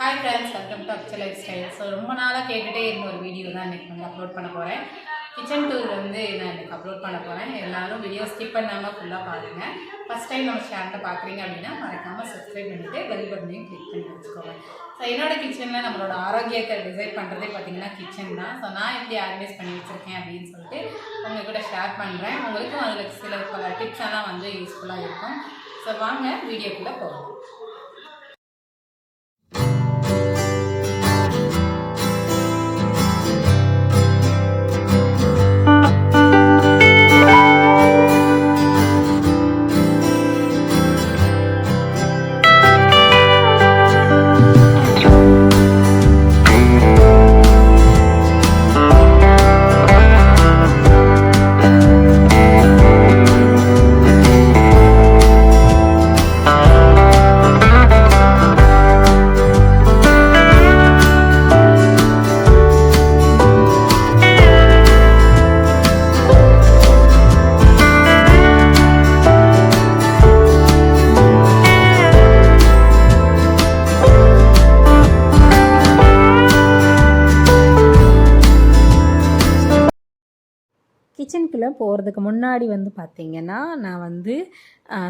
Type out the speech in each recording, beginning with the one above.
Hi friends welcome to அக்சல் life style so ரொம்ப நாளாக கேட்டுகிட்டே இருந்த ஒரு வீடியோ தான் இன்றைக்கி வந்து அப்லோட் பண்ண போகிறேன் கிச்சன் டூர் வந்து நான் இன்றைக்கி அப்லோட் பண்ண போகிறேன் எல்லாரும் வீடியோ ஸ்கிப் பண்ணாமல் ஃபுல்லாக பாருங்கள் ஃபஸ்ட் டைம் நம்ம சேனலை பார்க்குறீங்க அப்படின்னா மறக்காமல் சப்ஸ்கிரைப் பண்ணிவிட்டு பெல் பட்டனையும் கிளிக் பண்ணி வச்சுக்கோங்க. ஸோ என்னோட கிச்சனில் நம்மளோட ஆரோக்கியத்தை டிசைட் பண்ணுறதே பார்த்திங்கன்னா கிச்சன் தான். ஸோ நான் எப்படி ஆர்கனைஸ் பண்ணி வச்சுருக்கேன் அப்படின்னு சொல்லிட்டு உங்கள் கூட ஷேர் பண்ணுறேன் உங்களுக்கும் அதில் சில பல டிப்ஸ் எல்லாம் வந்து யூஸ்ஃபுல்லாக இருக்கும். ஸோ வாங்க வீடியோக்குள்ளே போகலாம். கிச்சனுக்குள்ளே போகிறதுக்கு முன்னாடி வந்து பார்த்தீங்கன்னா நான் வந்து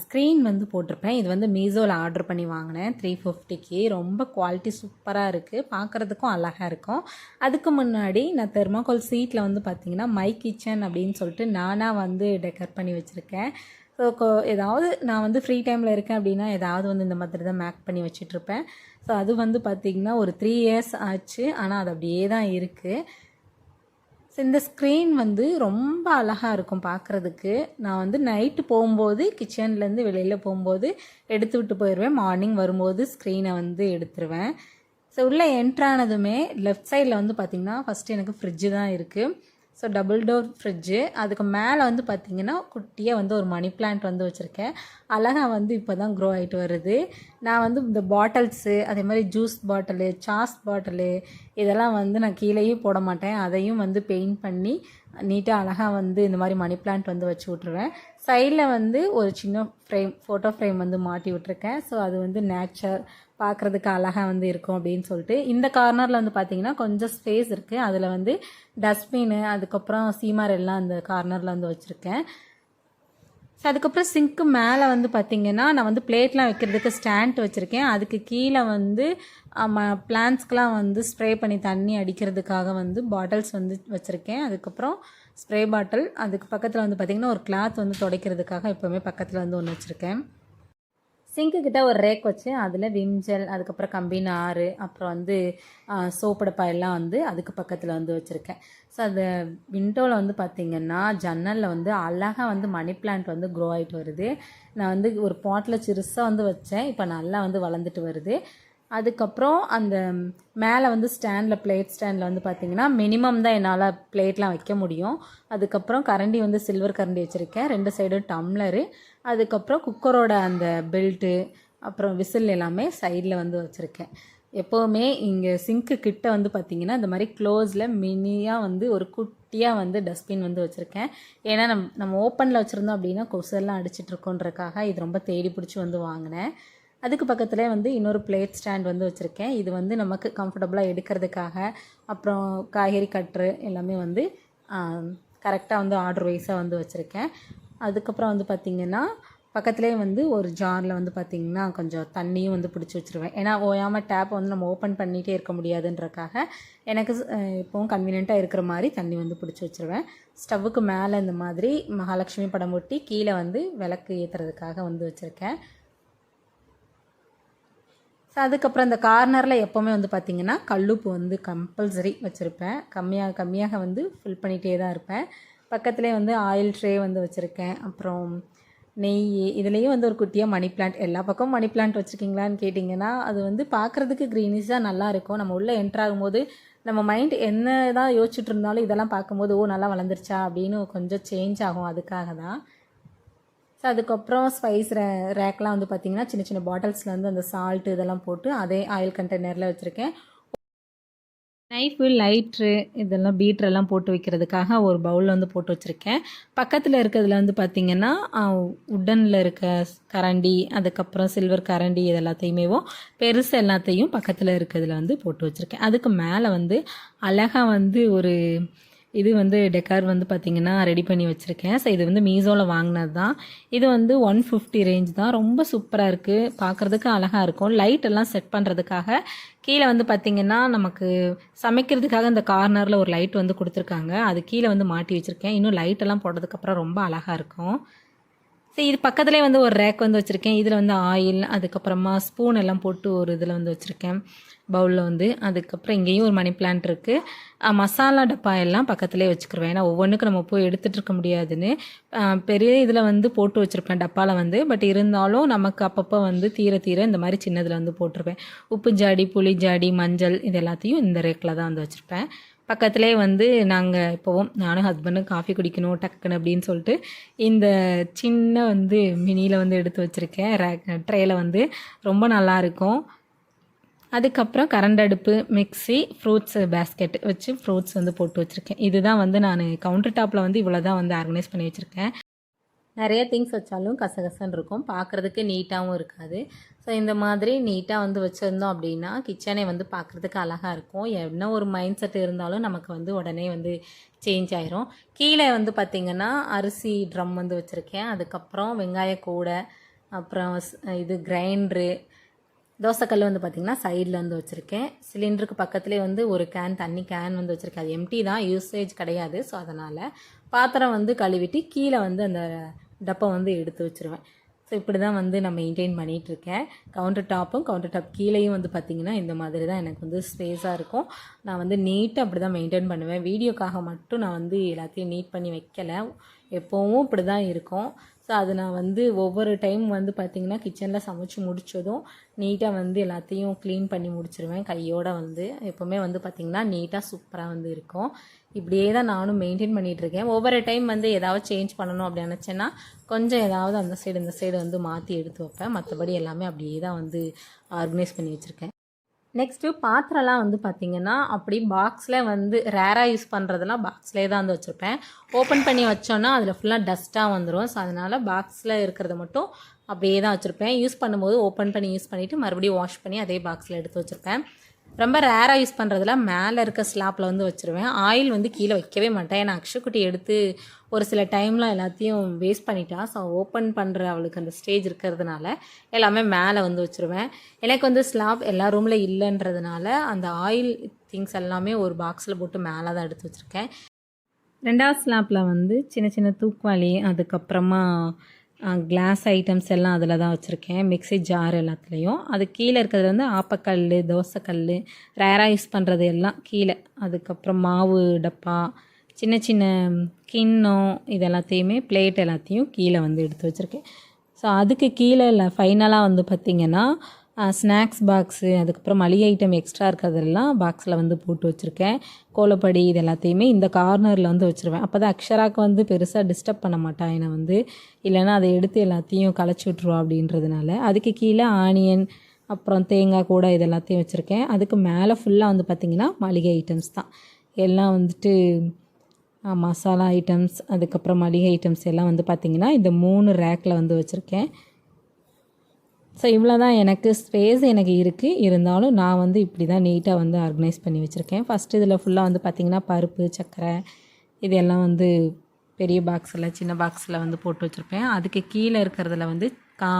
ஸ்க்ரீன் வந்து போட்டிருப்பேன். இது வந்து மீசோவில் ஆர்டர் பண்ணி வாங்கினேன். த்ரீ ஃபிஃப்டிக்கு ரொம்ப குவாலிட்டி சூப்பராக இருக்குது பார்க்குறதுக்கும் அழகாக இருக்கும். அதுக்கு முன்னாடி நான் தெர்மாக்கோல் சீட்டில் வந்து பார்த்தீங்கன்னா மை கிச்சன் அப்படின்னு சொல்லிட்டு நானாக வந்து டெக்கர் பண்ணி வச்சுருக்கேன். ஸோ ஏதாவது நான் வந்து ஃப்ரீ டைமில் இருக்கேன் அப்படின்னா ஏதாவது வந்து இந்த மாதிரி தான் மேக் பண்ணி வச்சிட்ருப்பேன் ஸோ அது வந்து பார்த்திங்கன்னா ஒரு த்ரீ இயர்ஸ் ஆச்சு. ஆனால் அது அப்படியே தான் இருக்குது ஸோ இந்த ஸ்க்ரீன் வந்து ரொம்ப அழகாக இருக்கும் பார்க்குறதுக்கு நான் வந்து நைட்டு போகும்போது கிச்சன்லேருந்து வெளியில் போகும்போது எடுத்து விட்டு போயிடுவேன் மார்னிங் வரும்போது ஸ்க்ரீனை வந்து எடுத்துருவேன். ஸோ உள்ளே என்ட்ரானதுமே லெஃப்ட் சைடில் வந்து பார்த்திங்கன்னா ஃபஸ்ட்டு எனக்கு ஃப்ரிட்ஜு தான் இருக்குது ஸோ டபுள் டோர் ஃப்ரிட்ஜு அதுக்கு மேலே வந்து பார்த்திங்கன்னா குட்டியாக வந்து ஒரு மணி பிளான்ட் வந்து வச்சுருக்கேன். அழகாக வந்து இப்போ தான் க்ரோ ஆகிட்டு வருது. நான் வந்து இந்த பாட்டில்ஸு அதே மாதிரி ஜூஸ் பாட்டிலு சாஸ் பாட்டிலு இதெல்லாம் வந்து நான் கீழேயும் போட மாட்டேன். அதையும் வந்து பெயிண்ட் பண்ணி நீட்டாக அழகாக வந்து இந்த மாதிரி மணி பிளான்ட் வந்து வச்சு விட்ருவேன் சைடில் வந்து ஒரு சின்ன ஃப்ரேம் ஃபோட்டோ ஃப்ரேம் வந்து மாட்டி விட்ருக்கேன் ஸோ அது வந்து நேச்சர் பார்க்குறதுக்கு அழகாக வந்து இருக்கும் அப்படின்னு சொல்லிட்டு இந்த கார்னரில் வந்து பார்த்தீங்கன்னா கொஞ்சம் ஸ்பேஸ் இருக்குது அதில் வந்து டஸ்ட்பின்னு அதுக்கப்புறம் சீமார் எல்லாம் அந்த கார்னரில் வந்து வச்சுருக்கேன். ஸோ அதுக்கப்புறம் சிங்க்கு மேலே வந்து பார்த்திங்கன்னா நான் வந்து பிளேட்லாம் வைக்கிறதுக்கு ஸ்டாண்ட் வச்சுருக்கேன். அதுக்கு கீழே வந்து பிளான்ஸ்க்கெலாம் வந்து ஸ்ப்ரே பண்ணி தண்ணி அடிக்கிறதுக்காக வந்து பாட்டில்ஸ் வந்து வச்சுருக்கேன். அதுக்கப்புறம் ஸ்ப்ரே பாட்டில் அதுக்கு பக்கத்தில் வந்து பார்த்திங்கன்னா ஒரு கிளாத் வந்து துடைக்கிறதுக்காக எப்போவுமே பக்கத்தில் வந்து ஒன்று வச்சுருக்கேன். சிங்க்கு கிட்ட ஒரு ரேக் வச்சு அதில் விம்ஜெல் அதுக்கப்புறம் கம்பின் ஆறு அப்புறம் வந்து சோப்படுப்பா எல்லாம் வந்து அதுக்கு பக்கத்தில் வந்து வச்சுருக்கேன். ஸோ அது விண்டோவில் வந்து பார்த்திங்கன்னா ஜன்னலில் வந்து அழகாக வந்து மணி பிளான்ட் வந்து க்ரோ ஆகிட்டு வருது. நான் வந்து ஒரு பாட்டில் சிறுசாக வந்து வச்சேன். இப்போ நல்லா வந்து வளர்ந்துட்டு வருது. அதுக்கப்புறம் அந்த மேலே வந்து ஸ்டாண்டில் பிளேட் ஸ்டாண்டில் வந்து பார்த்திங்கன்னா மினிமம் தான் என்னால் பிளேட்லாம் வைக்க முடியும். அதுக்கப்புறம் கரண்டி வந்து சில்வர் கரண்டி வச்சுருக்கேன். ரெண்டு சைடும் டம்ளரு அதுக்கப்புறம் குக்கரோட அந்த பெல்ட்டு அப்புறம் விசில் எல்லாமே சைடில் வந்து வச்சுருக்கேன். எப்போவுமே இங்கே சிங்க்கு கிட்ட வந்து பார்த்திங்கன்னா இந்த மாதிரி க்ளோஸில் மினியாக வந்து ஒரு குட்டியாக வந்து டஸ்ட்பின் வந்து வச்சுருக்கேன். ஏன்னா நம் நம்ம ஓப்பனில் வச்சுருந்தோம் அப்படின்னா கொசுலாம் அடிச்சிட்ருக்கோன்றக்காக இது ரொம்ப தேடி பிடிச்சி வந்து வாங்கினேன். அதுக்கு பக்கத்துலேயே வந்து இன்னொரு பிளேட் ஸ்டாண்ட் வந்து வச்சுருக்கேன். இது வந்து நமக்கு கம்ஃபர்டபுளாக எடுக்கிறதுக்காக. அப்புறம் காய்கறி கட்டுரு எல்லாமே வந்து கரெக்டாக வந்து ஆர்டர் வைஸாக வந்து வச்சுருக்கேன். அதுக்கப்புறம் வந்து பார்த்திங்கன்னா பக்கத்துலேயே வந்து ஒரு ஜாரில் வந்து பார்த்திங்கன்னா கொஞ்சம் தண்ணியும் வந்து பிடிச்சி வச்சுருவேன். ஏன்னா ஓயாமல் டேப்பை வந்து நம்ம ஓப்பன் பண்ணிகிட்டே இருக்க முடியாதுன்றக்காக எனக்கு இப்போவும் கன்வீனியண்ட்டாக இருக்கிற மாதிரி தண்ணி வந்து பிடிச்சி வச்சுருவேன். ஸ்டவ்வுக்கு மேலே இந்த மாதிரி மகாலட்சுமி படம் ஒட்டி கீழே வந்து விளக்கு ஏற்றுறதுக்காக வந்து வச்சுருக்கேன். ஸோ அதுக்கப்புறம் இந்த கார்னரில் எப்போவுமே வந்து பார்த்திங்கன்னா கல்லுப்பு வந்து கம்பல்சரி வச்சுருப்பேன். கம்மியாக கம்மியாக வந்து ஃபில் பண்ணிகிட்டே தான் இருப்பேன். பக்கத்துலேயே வந்து ஆயில் ட்ரே வந்து வச்சுருக்கேன். அப்புறம் நெய் இதுலேயும் வந்து ஒரு குட்டியாக மணி பிளான்ட் எல்லா பக்கமும் மணி பிளான்ட் வச்சுருக்கீங்களான்னு கேட்டிங்கன்னா அது வந்து பார்க்குறதுக்கு க்ரீனிஷாக நல்லாயிருக்கும் நம்ம உள்ளே என்ட்ராகும்போது நம்ம மைண்ட் என்ன தான் யோசிச்சுட்டு இருந்தாலும் இதெல்லாம் பார்க்கும்போது ஓ நல்லா வளர்ந்துருச்சா? அப்படின்னு கொஞ்சம் சேஞ்ச் ஆகும். அதுக்காக தான். ஸோ அதுக்கப்புறம் ஸ்பைஸ் ரே ரேக்லாம் வந்து பார்த்திங்கன்னா சின்ன சின்ன பாட்டில்ஸில் வந்து அந்த சால்ட்டு இதெல்லாம் போட்டு அதே ஆயில் கண்டெய்னரில் வச்சுருக்கேன். நைஃபு லைட்ரு இதெல்லாம் பீட்ரெல்லாம் போட்டு வைக்கிறதுக்காக ஒரு பவுலில் வந்து போட்டு வச்சுருக்கேன். பக்கத்தில் இருக்கிறதுல வந்து பார்த்திங்கன்னா உட்டனில் இருக்க கரண்டி அதுக்கப்புறம் சில்வர் கரண்டி இது எல்லாத்தையுமேவும் பெருசு எல்லாத்தையும் பக்கத்தில் இருக்கிறதுல வந்து போட்டு வச்சுருக்கேன். அதுக்கு மேலே வந்து அழகாக வந்து ஒரு இது வந்து டெக்கார் வந்து பார்த்திங்கன்னா ரெடி பண்ணி வச்சுருக்கேன். ஸோ இது வந்து மீசோவில் வாங்கினது தான் இது வந்து ஒன் ஃபிஃப்டி ரேஞ்ச் தான். ரொம்ப சூப்பராக இருக்குது பார்க்குறதுக்கு அழகாக இருக்கும். லைட் எல்லாம் செட் பண்ணுறதுக்காக கீழே வந்து பார்த்திங்கன்னா நமக்கு சமைக்கிறதுக்காக இந்த கார்னரில் ஒரு லைட் வந்து கொடுத்துருக்காங்க. அது கீழே வந்து மாட்டி வச்சுருக்கேன். இன்னும் லைட் எல்லாம் போட்டதுக்கப்புறம் ரொம்ப அழகாக இருக்கும். சரி இது பக்கத்துலேயே வந்து ஒரு ரேக் வந்து வச்சுருக்கேன். இதில் வந்து ஆயில் அதுக்கப்புறமா ஸ்பூன் எல்லாம் போட்டு ஒரு இதில் வந்து வச்சுருக்கேன். பவுலில் வந்து. அதுக்கப்புறம் இங்கேயும் ஒரு மணி பிளான்ட் இருக்குது மசாலா டப்பா எல்லாம் பக்கத்துலேயே வச்சுக்கிருவேன். ஏன்னா ஒவ்வொன்றுக்கும் நம்ம போய் எடுத்துகிட்டு இருக்க முடியாதுன்னு. பெரிய இதில் வந்து போட்டு வச்சுருப்பேன் டப்பாவில் வந்து. பட் இருந்தாலும் நமக்கு அப்பப்போ வந்து தீர தீர இந்த மாதிரி சின்னதில் வந்து போட்டிருப்பேன் உப்பு ஜாடி புளி ஜாடி மஞ்சள் இது எல்லாத்தையும் இந்த ரேக்கில் தான் வந்து வச்சுருப்பேன். பக்கத்துலேயே வந்து நாங்கள் இப்போவும் நானும் ஹஸ்பண்டும் காஃபி குடிக்கணும் டக்குன்னு அப்படின்னு சொல்லிட்டு இந்த சின்ன வந்து மினியில் வந்து எடுத்து வச்சுருக்கேன். ரேக் ட்ரேயில் வந்து ரொம்ப நல்லா இருக்கும். அதுக்கப்புறம் கரண்ட் அடுப்பு மிக்ஸி ஃப்ரூட்ஸ் பேஸ்கெட் வச்சு ஃப்ரூட்ஸ் வந்து போட்டு வச்சுருக்கேன். இதுதான் வந்து நான் கவுண்டர் டாப்பில் வந்து இவ்வளோ தான் வந்து ஆர்கனைஸ் பண்ணி வச்சுருக்கேன். நிறைய திங்ஸ் வச்சாலும் கசகசன்னு இருக்கும். பார்க்குறதுக்கு நீட்டாகவும் இருக்காது. ஸோ இந்த மாதிரி நீட்டாக வந்து வச்சுருந்தோம் அப்படின்னா கிச்சனே வந்து பார்க்குறதுக்கு அழகாக இருக்கும். என்ன ஒரு மைண்ட் செட் இருந்தாலும் நமக்கு வந்து உடனே வந்து சேஞ்ச் ஆயிரும். கீழே வந்து பார்த்திங்கன்னா அரிசி ட்ரம் வந்து வச்சுருக்கேன். அதுக்கப்புறம் வெங்காய கூடை அப்புறம் இது கிரைண்ட்ரு தோசைக்கல் வந்து பார்த்திங்கன்னா சைடில் வந்து வச்சுருக்கேன். சிலிண்டருக்கு பக்கத்துலேயே வந்து ஒரு கேன் தண்ணி கேன் வந்து வச்சுருக்கேன். அது எம்டி தான் யூசேஜ் கிடையாது. ஸோ அதனால் பாத்திரம் வந்து கழுவிட்டு கீழே வந்து அந்த டப்பை வந்து எடுத்து வச்சுருவேன். ஸோ இப்படி தான் வந்து நான் மெயின்டைன் பண்ணிகிட்ருக்கேன் கவுண்டர் டாப்பும் கவுண்டர் டாப் கீழேயும் வந்து பார்த்திங்கன்னா இந்த மாதிரி தான் எனக்கு வந்து ஸ்பேஸாக இருக்கும். நான் வந்து நீட்டாக அப்படி தான் மெயின்டைன் பண்ணுவேன். வீடியோக்காக மட்டும் நான் வந்து எல்லாத்தையும் நீட் பண்ணி வைக்கலை. எப்போவும் இப்படி தான் இருக்கும். ஸோ அது நான் வந்து ஒவ்வொரு டைம் வந்து பார்த்திங்கன்னா கிச்சனில் சமைச்சு முடிச்சதும் நீட்டாக வந்து எல்லாத்தையும் க்ளீன் பண்ணி முடிச்சிருவேன் கையோடு வந்து. எப்போவுமே வந்து பார்த்திங்கன்னா நீட்டாக சூப்பராக வந்து இருக்கும். இப்படியே தான் நானும் மெயின்டைன் பண்ணிகிட்டு இருக்கேன். ஒவ்வொரு டைம் வந்து ஏதாவது சேஞ்ச் பண்ணணும் அப்படி நினச்சேன்னா கொஞ்சம் ஏதாவது அந்த சைடு இந்த சைடு வந்து மாற்றி எடுத்து வைப்பேன். மற்றபடி எல்லாமே அப்படியே தான் வந்து ஆர்கனைஸ் பண்ணி வச்சுருக்கேன். நெக்ஸ்ட்டு பாத்திரம்லாம் வந்து பார்த்திங்கன்னா அப்படி பாக்ஸில் வந்து ரேராக யூஸ் பண்ணுறதெல்லாம் பாக்ஸ்லேயே தான் வந்து வச்சுருப்பேன். ஓப்பன் பண்ணி வச்சோன்னா அதில் ஃபுல்லாக டஸ்ட்டாக வந்துடும் ஸோ அதனால் பாக்ஸில் இருக்கிறத மட்டும் அப்படியே தான் வச்சுருப்பேன். யூஸ் பண்ணும்போது ஓப்பன் பண்ணி யூஸ் பண்ணிவிட்டு மறுபடியும் வாஷ் பண்ணி அதே பாக்ஸில் எடுத்து வச்சுருப்பேன். ரொம்ப ரேராக யூஸ் பண்ணுறதுல மேலே இருக்க ஸ்லாப்பில் வந்து வச்சுருவேன். ஆயில் வந்து கீழே வைக்கவே மாட்டேன். ஏன்னா அக்ஷக்குட்டி எடுத்து ஒரு சில டைம்லாம் எல்லாத்தையும் வேஸ்ட் பண்ணிட்டா. ஸோ ஓப்பன் பண்ணுற அவளுக்கு அந்த ஸ்டேஜ் இருக்கிறதுனால எல்லாமே மேலே வந்து வச்சுருவேன். எனக்கு வந்து ஸ்லாப் எல்லா ரூமில் இல்லைன்றதுனால அந்த ஆயில் திங்ஸ் எல்லாமே ஒரு பாக்ஸில் போட்டு மேலே தான் எடுத்து வச்சுருக்கேன். ரெண்டாவது ஸ்லாப்பில் வந்து சின்ன சின்ன தூக்குவாளி அதுக்கப்புறமா கிளாஸ் ஐட்டம்ஸ் எல்லாம் அதில் தான் வச்சுருக்கேன். மிக்ஸி ஜார் எல்லாத்துலேயும். அது கீழே இருக்கிறது வந்து ஆப்பக்கல் தோசைக்கல் ரேராக யூஸ் பண்ணுறது எல்லாம் கீழே. அதுக்கப்புறம் மாவு டப்பா சின்ன சின்ன கிண்ணம் இது எல்லாத்தையுமே பிளேட் எல்லாத்தையும் கீழே வந்து எடுத்து வச்சுருக்கேன். ஸோ அதுக்கு கீழே இல்லை ஃபைனலாக வந்து பார்த்திங்கன்னா ஸ்நாக்ஸ் பாக்ஸு அதுக்கப்புறம் மளிகை ஐட்டம் எக்ஸ்ட்ரா இருக்கிறதெல்லாம் பாக்ஸில் வந்து போட்டு வச்சுருக்கேன். கோலப்படி இது எல்லாத்தையுமே இந்த கார்னரில் வந்து வச்சுருவேன். அப்போ தான் அக்ஷராக்கு வந்து பெருசாக டிஸ்டர்ப் பண்ண மாட்டான் என்னை வந்து. இல்லைன்னா அதை எடுத்து எல்லாத்தையும் களைச்சி விட்ருவா அப்படின்றதுனால. அதுக்கு கீழே ஆனியன் அப்புறம் தேங்காய் கூட இது எல்லாத்தையும் வச்சுருக்கேன். அதுக்கு மேலே ஃபுல்லாக வந்து பார்த்திங்கன்னா மளிகை ஐட்டம்ஸ் தான். எல்லாம் வந்துட்டு மசாலா ஐட்டம்ஸ் அதுக்கப்புறம் மளிகை ஐட்டம்ஸ் எல்லாம் வந்து பார்த்திங்கன்னா இந்த மூணு ரேக்கில் வந்து வச்சுருக்கேன். ஸோ இவ்வளோ தான் எனக்கு ஸ்பேஸ் எனக்கு இருக்குது இருந்தாலும் நான் வந்து இப்படி தான் நீட்டாக வந்து ஆர்கனைஸ் பண்ணி வச்சுருக்கேன். ஃபஸ்ட்டு இதில் ஃபுல்லாக வந்து பார்த்திங்கன்னா பருப்பு சர்க்கரை இது எல்லாம் வந்து பெரிய பாக்ஸில் சின்ன பாக்ஸில் வந்து போட்டு வச்சுருப்பேன். அதுக்கு கீழே இருக்கிறதுல வந்து கா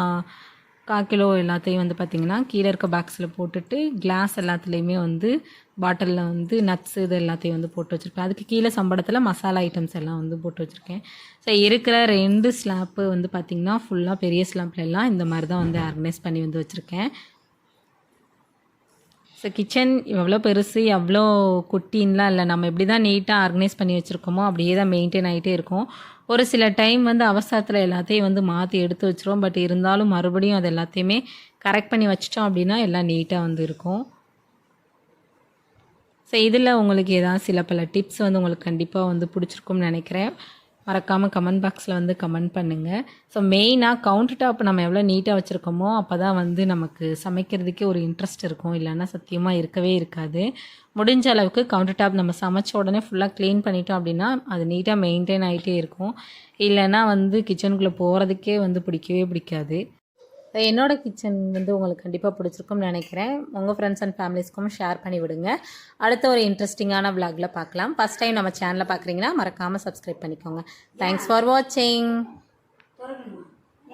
கா கிலோ எல்லாத்தையும் வந்து பார்த்திங்கன்னா கீழே இருக்க பாக்ஸில் போட்டுட்டு கிளாஸ் எல்லாத்துலேயுமே வந்து பாட்டிலில் வந்து நட்ஸ் இது எல்லாத்தையும் வந்து போட்டு வச்சுருப்பேன். அதுக்கு கீழே சம்பளத்தில் மசாலா ஐட்டம்ஸ் எல்லாம் வந்து போட்டு வச்சுருக்கேன். ஸோ இருக்கிற ரெண்டு ஸ்லாப்பு வந்து பார்த்திங்கன்னா ஃபுல்லாக பெரிய ஸ்லாப்லலாம் எல்லாம் இந்த மாதிரி தான் வந்து ஆர்கனைஸ் பண்ணி வந்து வச்சுருக்கேன். ஸோ கிச்சன் எவ்வளோ பெருசு எவ்வளோ குட்டின்லாம் இல்லை. நம்ம எப்படி தான் நீட்டாக ஆர்கனைஸ் பண்ணி வச்சுருக்கோமோ அப்படியே தான் மெயின்டைன் ஆகிட்டே இருக்கும். ஒரு சில டைம் வந்து அவசரத்தில் எல்லாத்தையும் வந்து மாற்றி எடுத்து வச்சுருவோம். பட் இருந்தாலும் மறுபடியும் அது எல்லாத்தையுமே கரெக்ட் பண்ணி வச்சிட்டோம் அப்படின்னா எல்லாம் நீட்டாக வந்து இருக்கும். ஸோ இதில் உங்களுக்கு ஏதாவது சில பல டிப்ஸ் வந்து உங்களுக்கு கண்டிப்பாக வந்து பிடிச்சிருக்கும்னு நினைக்கிறேன். மறக்காமல் கமெண்ட் பாக்ஸில் வந்து கமெண்ட் பண்ணுங்கள் ஸோ மெயினாக கவுண்டர் டாப் நம்ம எவ்வளோ நீட்டாக வச்சுருக்கோமோ அப்போ தான் வந்து நமக்கு சமைக்கிறதுக்கே ஒரு இன்ட்ரெஸ்ட் இருக்கும். இல்லைன்னா சத்தியமாக இருக்கவே இருக்காது. முடிஞ்ச அளவுக்கு கவுண்டர் டாப் நம்ம சமைச்ச உடனே ஃபுல்லாக க்ளீன் பண்ணிட்டோம் அப்படின்னா அது நீட்டாக மெயின்டைன் ஆகிட்டே இருக்கும். இல்லைன்னா வந்து கிச்சனுக்குள்ளே போகிறதுக்கே வந்து பிடிக்கவே பிடிக்காது. என்னோடய கிச்சன் வந்து உங்களுக்கு கண்டிப்பாக பிடிச்சிருக்கும்னு நினைக்கிறேன். உங்கள் ஃப்ரெண்ட்ஸ் அண்ட் ஃபேமிலிஸ்க்கும் ஷேர் பண்ணி விடுங்க. அடுத்த ஒரு இன்ட்ரெஸ்டிங்கான விளாகில் பார்க்கலாம். ஃபஸ்ட் டைம் நம்ம சேனலை பார்க்குறீங்கன்னா மறக்காமல் சப்ஸ்கிரைப் பண்ணிக்கோங்க. தேங்க்ஸ் ஃபார் வாட்சிங்